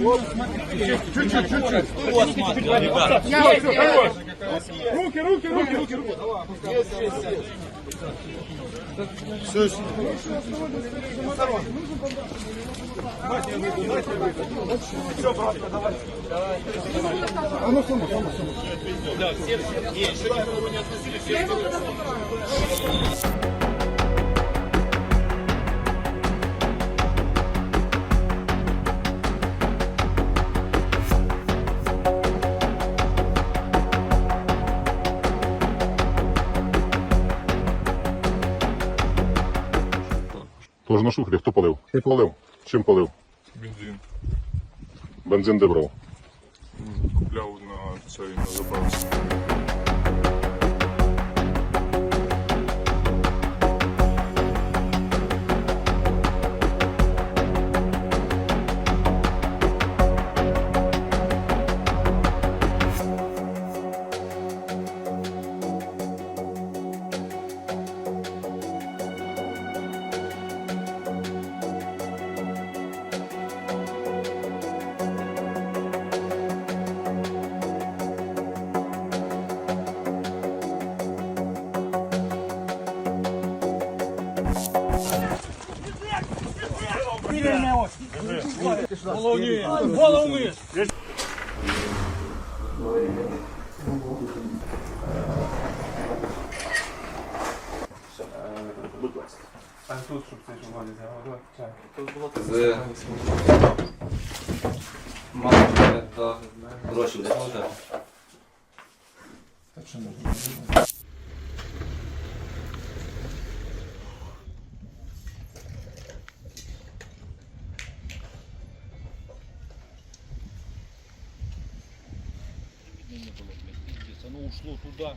Вот. Чуть-чуть, чуть-чуть. Вот, ребят. Все, хорош. Руки, руки, руки, руки, руки. Есть, есть, есть. Все, все. Все, братка, давай. А ну, сумма, сумма, сумма. Да, все, все. Не, еще никого не относились. Тож на шухлі хто палив? Ти палив? Чим палив? Бензин. Бензин де брав? Купляв на цей на заправці. Головний. Будь ласка. А тут, щоб цей жувалі зробили. Мало та гроші. Так що не было, блядь, пиздец. Оно ушло туда.